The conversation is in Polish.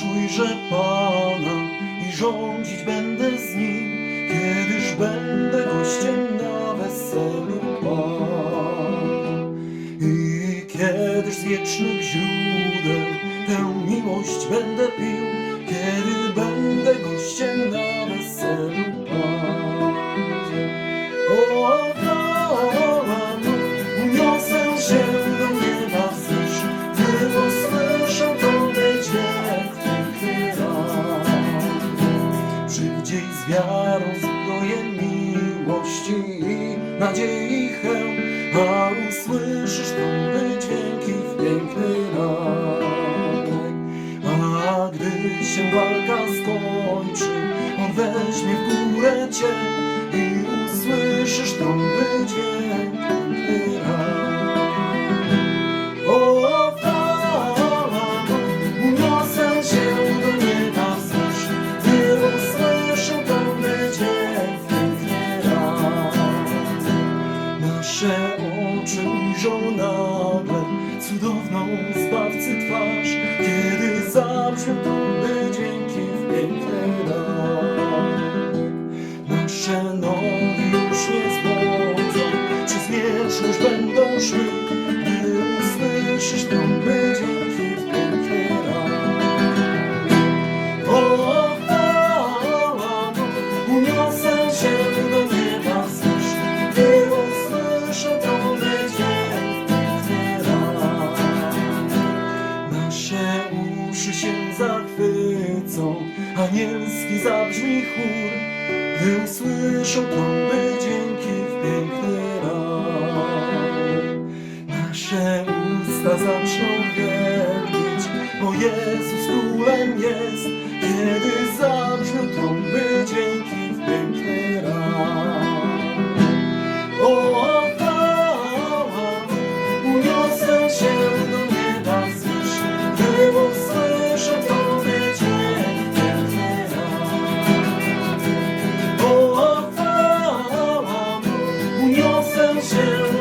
Kiedyż ujrzę Pana i rządzić będę z Nim, kiedyż będę gościem na weselu Pana. I kiedyż z wiecznych źródeł tę miłość będę pił, kiedy Przyjdzie i z wiarą zbroję miłości i nadziei cheł, a usłyszysz trąby dźwięki w piękny ranek. A gdy się walka skończy, on weźmie w górę cię i usłyszysz trąby dźwięk ujrzą nagle cudowną Zbawcy twarz, kiedy zabrzmią trąby dźwięki w piękny ranek. Nasze nogi już nie zbłodzą, przez wieczność będą szły, gdy usłyszysz trąby dźwięki Nasze uszy się zachwycą, anielski zabrzmi chór, gdy usłyszą trąby dźwięki w piękny ranek. Nasze usta zaczną wielbić, bo Jezus królem jest, kiedy zabrzmią trąby dźwięki w piękny ranek. soon.